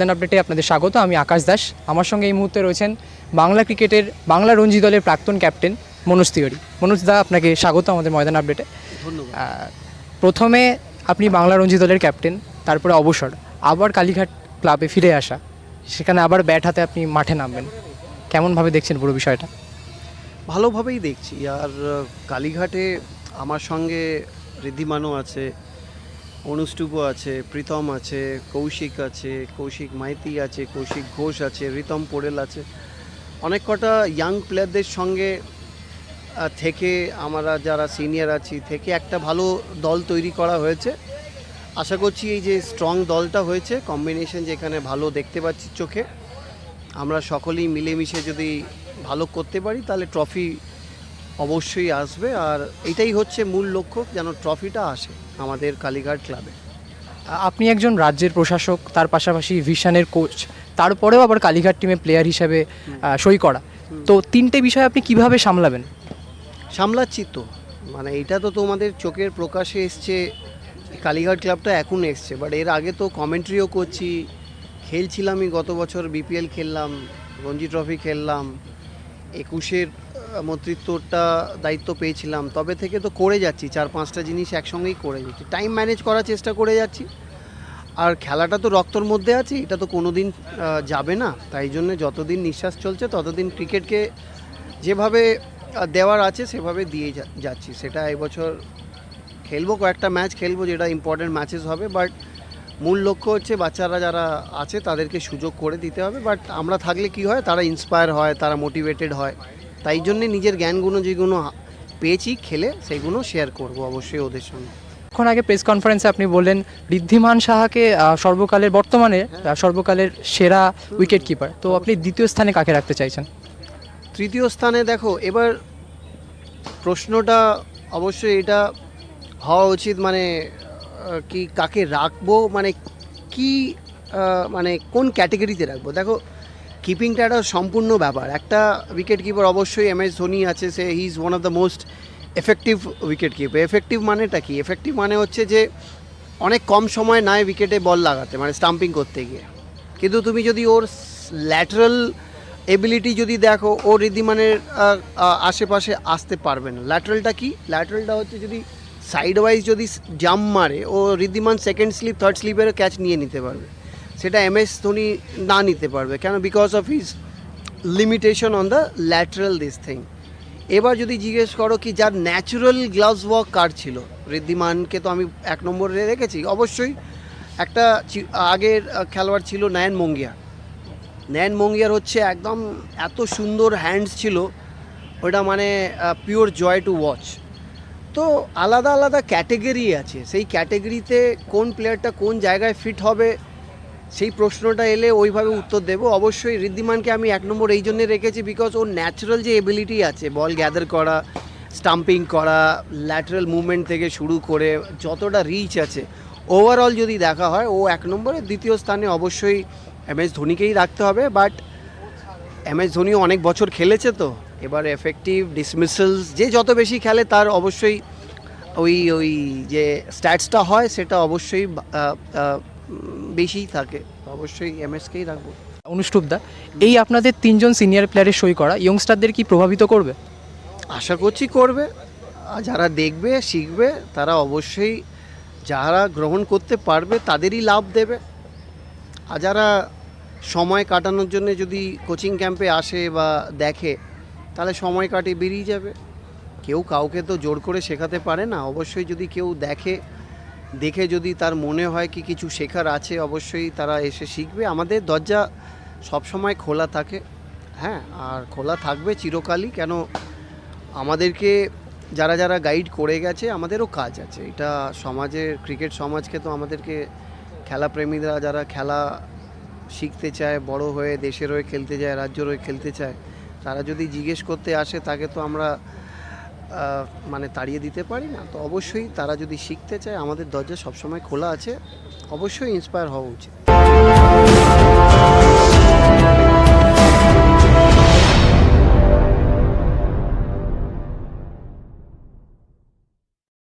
দেন আপডেটে আপনাদের স্বাগত আমি আকাশ দাস। আমার সঙ্গে এই মুহূর্তে রয়েছেন বাংলা ক্রিকেটের বাংলা রঞ্জি দলের প্রাক্তন ক্যাপ্টেন মনোজ তিওয়ারি। মনোজ দা আপনাকে স্বাগত আমাদের ময়দান আপডেটে প্রথমে আপনি বাংলা রঞ্জি দলের ক্যাপ্টেন তারপরে অবসর আবার কালীঘাট ক্লাবে ফিরে আসা সেখানে আবার ব্যাট হাতে আপনি মাঠে নামবেন। কেমনভাবে দেখছেন পুরো বিষয়টা? ভালোভাবেই দেখছি আর কালীঘাটে আমার সঙ্গে ঋদ্ধিমানও আছে অনুষ্টুপু আছে, প্রীতম আছে, কৌশিক আছে, কৌশিক মাইতি আছে, কৌশিক ঘোষ আছে, রিতম পোড়েল আছে। অনেক কটা ইয়াং প্লেয়ারদের সঙ্গে থেকে আমরা যারা সিনিয়র আছি, থেকে একটা ভালো দল তৈরি করা হয়েছে। আশা করছি এই যে স্ট্রং দলটা হয়েছে কম্বিনেশন যেখানে ভালো দেখতে পাচ্ছি চোখে, আমরা সকলেই মিলেমিশে যদি ভালো করতে পারি, তাহলে ট্রফি অবশ্যই আসবে আর এটাই হচ্ছে মূল লক্ষ্য যেন ট্রফিটা আসে আমাদের কালীঘাট ক্লাবে। আপনি একজন রাজ্যের প্রশাসক তার পাশাপাশি ভিশানের কোচ তারপরেও আবার কালীঘাট টিমে প্লেয়ার হিসাবে সই করা। তো তিনটে বিষয় আপনি কীভাবে সামলাবেন? সামলাচ্ছি তো। মানে এটা তো তোমাদের চোখের প্রকাশে এসছে কালীঘাট ক্লাবটা এখন এসছে বাট এর আগে তো কমেন্ট্রিও করছি খেলছিলামই গত বছর বিপিএল খেললাম রঞ্জি ট্রফি খেললাম একুশের মন্ত্রিত্বটা দায়িত্ব পেয়েছিলাম। তবে থেকে তো করে যাচ্ছি, চার পাঁচটা জিনিস একসঙ্গেই করে যাচ্ছি। টাইম ম্যানেজ করার চেষ্টা করে যাচ্ছি। আর খেলাটা তো রক্তর মধ্যে আছে, এটা তো কোনো দিন যাবে না। তাই জন্য যতদিন নিঃশ্বাস চলছে, ততদিন ক্রিকেটকে যেভাবে দেওয়ার আছে, সেভাবে দিয়ে যাচ্ছি। সেটা এবছর খেলব, কয়েকটা ম্যাচ খেলব, যেটা ইম্পর্টেন্ট ম্যাচেস হবে। বাট মূল লক্ষ্য হচ্ছে বাচ্চারা যারা আছে, তাদেরকে সুযোগ করে দিতে হবে। বাট আমরা থাকলে কি হয়, তারা ইন্সপায়ার হয়, তারা মোটিভেটেড হয়। তাই জন্যে নিজের জ্ঞানগুলো যেগুলো পেয়েছি খেলে সেগুলো শেয়ার করব অবশ্যই ওদের সঙ্গে। এখন আগে প্রেস কনফারেন্সে আপনি বললেন ঋদ্ধিমান সাহাকে সর্বকালের বর্তমানে সর্বকালের সেরা উইকেট কিপার তো আপনি দ্বিতীয় স্থানে কাকে রাখতে চাইছেন? তৃতীয় স্থানে দেখো এবার প্রশ্নটা অবশ্যই এটা হওয়া উচিত মানে কি কাকে রাখব মানে কি মানে কোন ক্যাটেগরিতে রাখব? দেখো কিপিংটা একটা সম্পূর্ণ ব্যাপার। একটা উইকেট কিপার অবশ্যই এম এস ধোনি আছে সে he is one of the most effective wicket keeper effective মানেটা কি? এফেক্টিভ মানে হচ্ছে যে অনেক কম সময় নাই উইকেটে বল লাগাতে মানে স্টাম্পিং করতে গিয়ে। কিন্তু তুমি যদি ওর ল্যাটারাল এবিলিটি যদি দেখো ও আহ, আশেপাশে আসতে পারবে না। ল্যাটারালটা কি? ল্যাটারালটা হচ্ছে যদি সাইড ওয়াইজ যদি জাম্প মারে ও ঋদ্ধিমান সেকেন্ড স্লিপ থার্ড স্লিপের ক্যাচ নিয়ে নিতে পারবে। সেটা এম এস ধোনি না নিতে পারবে। কেন? Because of his limitation on the lateral this thing এবার যদি জিজ্ঞেস করো কি যার ন্যাচুরাল গ্লাভস ওয়ার্ক কার ছিল? ঋদ্ধিমানকে তো আমি এক নম্বরে রেখেছি। অবশ্যই একটা আগের খেলোয়াড় ছিল নয়ন মঙ্গিয়া। নয়ন মঙ্গিয়ার হচ্ছে একদম এত সুন্দর হ্যান্ডস ছিল ওটা মানে পিওর জয় টু ওয়াচ তো আলাদা আলাদা ক্যাটেগরি আছে। সেই ক্যাটেগরিতে কোন প্লেয়ারটা কোন জায়গায় ফিট হবে সেই প্রশ্নটা এলে ওইভাবে উত্তর দেবো। অবশ্যই ঋদ্ধিমানকে আমি এক নম্বর এই জন্যে রেখেছি বিকজ ওর ন্যাচারাল যে এবিলিটি আছে বল গ্যাদার করা স্টাম্পিং করা ল্যাটারাল মুভমেন্ট থেকে শুরু করে যতটা রিচ আছে ওভারঅল যদি দেখা হয়, ও এক নম্বরে, দ্বিতীয় স্থানে অবশ্যই এম এস ধোনিকেই রাখতে হবে। বাট এম এস ধোনিও অনেক বছর খেলেছে তো, এবার এফেক্টিভ ডিসমিসেলস যে যত বেশি খেলে তার অবশ্যই ওই ওই যে স্ট্যাটসটা হয়, সেটা অবশ্যই বেশিই থাকে অবশ্যই এম এসকেই রাখব অনুষ্টুপ দা এই আপনাদের তিনজন সিনিয়র প্লেয়ারের সই করা ইয়ংস্টারদের কি প্রভাবিত করবে? আশা করছি করবে। আর যারা দেখবে শিখবে তারা অবশ্যই যারা গ্রহণ করতে পারবে তাদেরই লাভ দেবে। আর যারা সময় কাটানোর জন্য যদি কোচিং ক্যাম্পে আসে বা দেখে তাহলে সময় কাটিয়ে বেরিয়ে যাবে। কেউ কাউকে তো জোর করে শেখাতে পারে না। অবশ্যই যদি কেউ দেখে দেখে যদি তার মনে হয় কি কিছু শেখার আছে, অবশ্যই তারা এসে শিখবে। আমাদের দরজা সবসময় খোলা থাকে হ্যাঁ? আর খোলা থাকবে চিরকালই, কেন আমাদেরকে যারা যারা গাইড করে গেছে, আমাদেরও কাজ আছে। এটা সমাজের ক্রিকেট সমাজকে তো আমাদেরকে খেলাপ্রেমীরা যারা খেলা শিখতে চায়, বড় হয়ে দেশের হয়ে খেলতে যায় রাজ্যের হয়ে খেলতে চায়, তারা যদি জিজ্ঞেস করতে আসে, তাকে তো আমরা মানে তাড়িয়ে দিতে পারি না। তো অবশ্যই তারা যদি শিখতে চায়, আমাদের দরজা সবসময় খোলা আছে, অবশ্যই ইন্সপায়ার হওয়া উচিত।